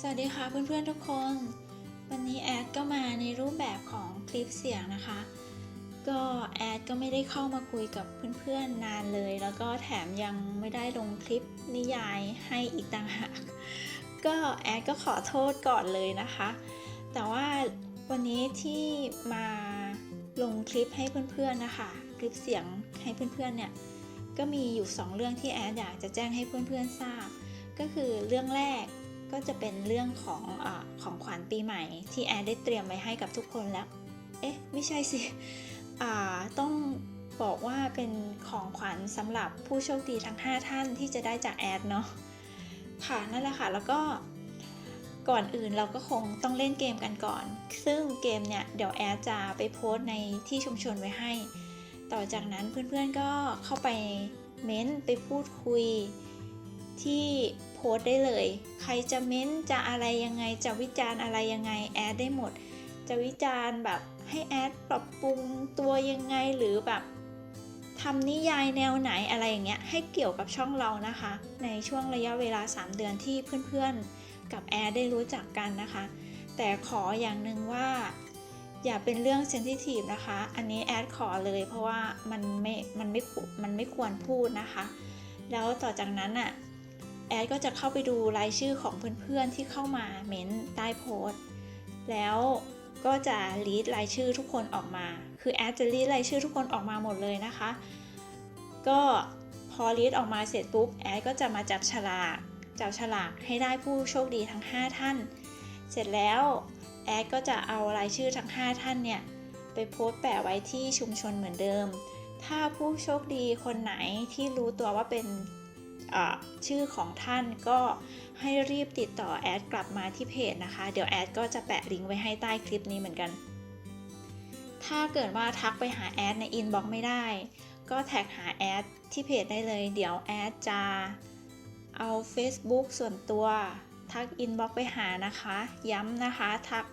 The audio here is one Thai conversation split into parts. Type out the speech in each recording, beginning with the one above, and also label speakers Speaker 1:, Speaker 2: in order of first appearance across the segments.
Speaker 1: สวัสดีค่ะเพื่อนๆทุกคน วันนี้แอดก็มาในรูปแบบของคลิปเสียงนะคะ ก็แอดก็ไม่ได้เข้ามาคุยกับเพื่อนๆนานเลย แล้วก็แถมยังไม่ได้ลงคลิปนิยายให้อีกต่างหาก ก็แอดก็ขอโทษก่อนเลยนะคะ แต่ว่าวันนี้ที่มาลงคลิปให้เพื่อนๆนะคะ คลิปเสียงให้เพื่อนๆเนี่ยก็มีอยู่สองเรื่องที่แอดอยากจะแจ้งให้เพื่อนๆทราบ ก็คือเรื่องแรก ก็จะเป็นเรื่องของอของขวัญปีใหม่ ที่แอดได้เตรียมไว้ให้กับทุกคนแล้ว เอ๊ะ ไม่ใช่สิต้องบอกว่าเป็นของขวัญสำหรับผู้โชคดีทั้ง 5 ท่านที่จะได้จากแอดเนาะค่ะนั่นแหละค่ะ แล้วก็ก่อนอื่นเราก็คงต้องเล่นเกมกันก่อน ซึ่งเกมเนี่ย เดี๋ยวแอดจะไปโพสในที่ชุมชนไว้ให้ ต่อจากนั้นเพื่อนๆก็เข้าไปเม้นต์ไปพูดคุยที่ โพสได้เลย ใครจะเม้นต์จะอะไรยังไง จะวิจารณ์อะไรยังไงแอดได้หมด จะวิจารณ์แบบให้แอดปรับปรุงตัวยังไงหรือแบบทำนิยายแนวไหนอะไรอย่างเงี้ยให้เกี่ยวกับช่องเรานะคะ ในช่วงระยะเวลา 3 เดือนที่เพื่อนๆ กับแอดได้รู้จักกันนะคะ แต่ขออย่างหนึ่งว่าอย่าเป็นเรื่องเซนซิทีฟนะคะ อันนี้แอดขอเลยเพราะว่ามันไม่ มันไม่ มันไม่ควรพูดนะคะ แล้วต่อจากนั้นอะ แอดก็จะเข้าไปดูรายชื่อของเพื่อนๆที่เข้ามาเม้นใต้โพสต์ แล้วก็จะลีดรายชื่อทุกคนออกมา คือแอดจะลีดรายชื่อทุกคนออกมาหมดเลยนะคะ ก็พอลีดออกมาเสร็จปุ๊บแอดก็จะมาจับฉลาก จับฉลากให้ได้ผู้โชคดีทั้ง 5 ท่าน เสร็จแล้วแอดก็จะเอารายชื่อทั้ง 5 ท่านเนี่ยไปโพสต์แปะไว้ที่ชุมชนเหมือนเดิม ถ้าผู้โชคดีคนไหนที่รู้ตัวว่าเป็น ชื่อของท่านก็ให้รีบติดต่อแอดกลับมาที่เพจนะคะ เดี๋ยวแอดก็จะแปะลิงก์ไว้ให้ใต้คลิปนี้เหมือนกัน ถ้าเกิดว่าทักไปหาแอดในอินบ็อกไม่ได้ ก็แท็กหาแอดที่เพจได้เลย เดี๋ยวแอดจะเอา Facebook ส่วนตัว ทักอินบ็อกไปหานะคะ ย้ำนะคะทัก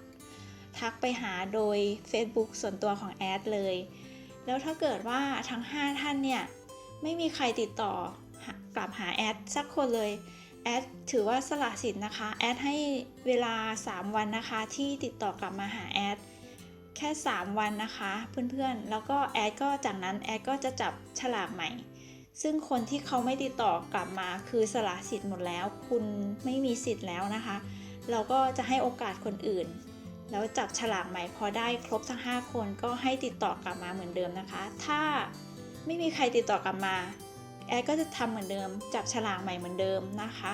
Speaker 1: ทักไปหาโดย Facebook ส่วนตัวของแอดเลย แล้วถ้าเกิดว่าทั้ง 5 ท่านเนี่ย ไม่มีใครติดต่อ กลับหาแอดสักคนเลยแอดถือว่าสละสิทธิ์นะคะแอดให้เวลา 3 วันนะคะ ที่ติดต่อกลับมาหาแอดแค่ 3 วันนะคะเพื่อนๆ แล้วก็แอดก็จากนั้นแอดก็จะจับฉลากใหม่ ซึ่งคนที่เขาไม่ติดต่อกลับมาคือสละสิทธิ์หมดแล้ว คุณไม่มีสิทธิ์แล้วนะคะ เราก็จะให้โอกาสคนอื่น แล้วจับฉลากใหม่พอได้ครบทั้ง 5 คนก็ให้ติดต่อกลับมาเหมือนเดิมนะคะ ถ้าไม่มีใครติดต่อกลับมา แอดก็จะทำเหมือนเดิม จับฉลากใหม่เหมือนเดิมนะคะ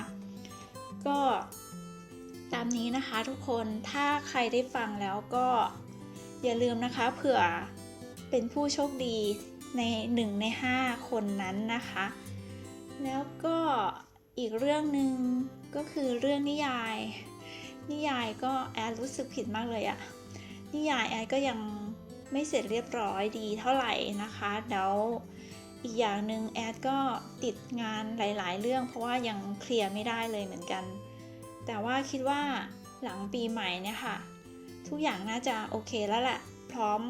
Speaker 1: ก็ตามนี้นะคะทุกคนถ้าใครได้ฟังแล้วก็อย่าลืมนะคะ เผื่อเป็นผู้โชคดีใน 1 ใน 5 คนนั้นนะคะ แล้วก็อีกเรื่องหนึ่งก็คือเรื่องนิยาย นิยายก็แอดรู้สึกผิดมากเลยอะนิยายแอดก็ยังไม่เสร็จเรียบร้อยดีเท่าไหร่นะคะ เดี๋ยว อีกอย่างหนึ่งแอดก็ติดงานหลาย ๆ เรื่อง เพราะว่ายังเคลียร์ไม่ได้เลยเหมือนกัน แต่ว่าคิดว่าหลังปีใหม่เนี่ยค่ะ ทุกอย่างน่าจะโอเคแล้วแหละ พร้อม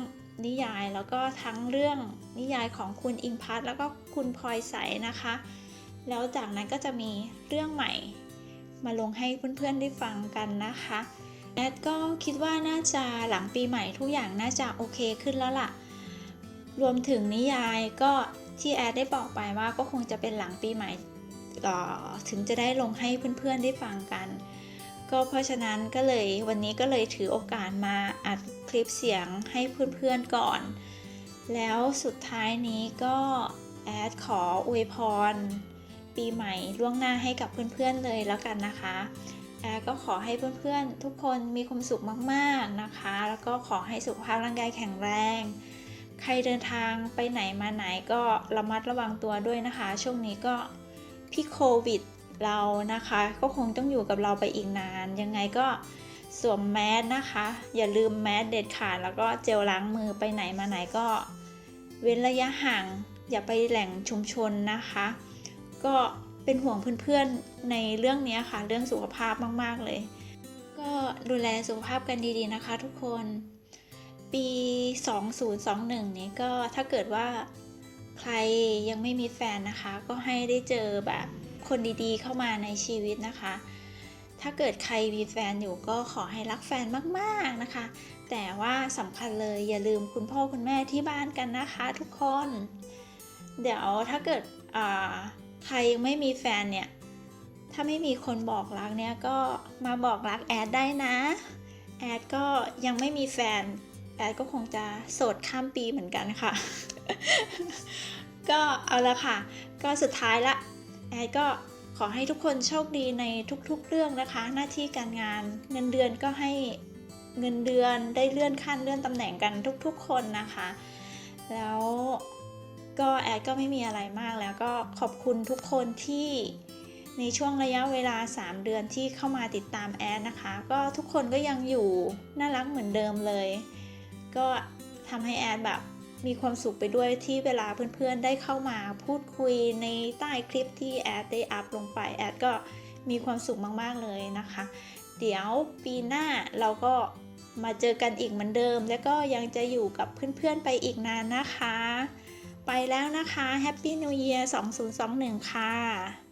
Speaker 1: นิยายแล้วก็ทั้งเรื่องนิยายของคุณอิงพัทแล้วก็คุณพลอยใสนะคะ แล้วจากนั้นก็จะมีเรื่องใหม่ มาลงให้เพื่อนๆได้ฟังกันนะคะแอดก็คิดว่าน่าจะหลังปีใหม่ทุกอย่างน่าจะโอเคขึ้นแล้วล่ะ รวมถึงนิยายก็ ที่แอดได้บอกไปว่าก็คงจะเป็นหลังปีใหม่ถึงจะได้ลงให้เพื่อนๆได้ฟังกัน ก็เพราะฉะนั้นก็เลยวันนี้ก็เลยถือโอกาสมาอัดคลิปเสียงให้เพื่อนๆก่อน แล้วสุดท้ายนี้ก็แอดขออวยพร ปีใหม่ล่วงหน้าให้กับเพื่อนๆเลยแล้วกันนะคะแอดก็ขอให้เพื่อนๆ ทุกคนมีความสุขมากๆนะคะ แล้วก็ขอให้สุขภาพร่างกายแข็งแรง ใครเดินทางไปไหนมาไหนก็ระมัดระวังตัวด้วยนะคะ ช่วงนี้ก็พี่โควิดเรานะคะ ก็คงต้องอยู่กับเราไปอีกนาน ยังไงก็สวมแมสนะคะ อย่าลืมแมสเด็ดขาดแล้วก็เจลล้างมือไปไหนมาไหนก็ เว้นระยะห่าง อย่าไปแหล่งชุมชนนะคะ ก็เป็นห่วงเพื่อนๆในเรื่องนี้ค่ะ เรื่องสุขภาพมากๆเลย ก็ดูแลสุขภาพกันดีๆนะคะ ทุกคน ปี 2021 นี้ก็ถ้าเกิดว่าใครยังไม่มีแฟนนะคะ ก็ให้ได้เจอแบบคนดีๆ เข้ามาในชีวิตนะคะ ถ้าเกิดใครมีแฟนอยู่ก็ขอให้รักแฟนมากๆนะคะ แต่ว่าสำคัญเลยอย่าลืมคุณพ่อคุณแม่ที่บ้านกันนะคะทุกคน เดี๋ยวถ้าเกิดใครยังไม่มีแฟนเนี่ย ถ้าไม่มีคนบอกรักเนี่ยก็มาบอกรักแอดได้นะ แอดก็ยังไม่มีแฟน แอดก็คงจะโสดข้ามปีเหมือนกันค่ะ ก็เอาละค่ะ ก็สุดท้ายละ แอดก็ขอให้ทุกคนโชคดีในทุกๆเรื่องนะคะ หน้าที่การงานเงินเดือนก็ให้เงินเดือนได้เลื่อนขั้นเลื่อนตำแหน่งกันทุกๆคนนะคะ แล้วก็แอดก็ไม่มีอะไรมากแล้วก็ขอบคุณทุกคนที่ในช่วงระยะเวลา 3 เดือนที่เข้ามาติดตามแอดนะคะ ก็ทุกคนก็ยังอยู่น่ารักเหมือนเดิมเลย ก็ทำให้แอดแบบมีความสุขไปด้วยที่เวลาเพื่อนๆได้เข้ามาพูดคุยในใต้คลิปที่แอดได้อัพลงไปแอดก็มีความสุขมากๆเลยนะคะ เดี๋ยวปีหน้าเราก็มาเจอกันอีกเหมือนเดิม แล้วก็ยังจะอยู่กับเพื่อนๆไปอีกนานนะคะ ไปแล้วนะคะ Happy New Year 2021 ค่ะ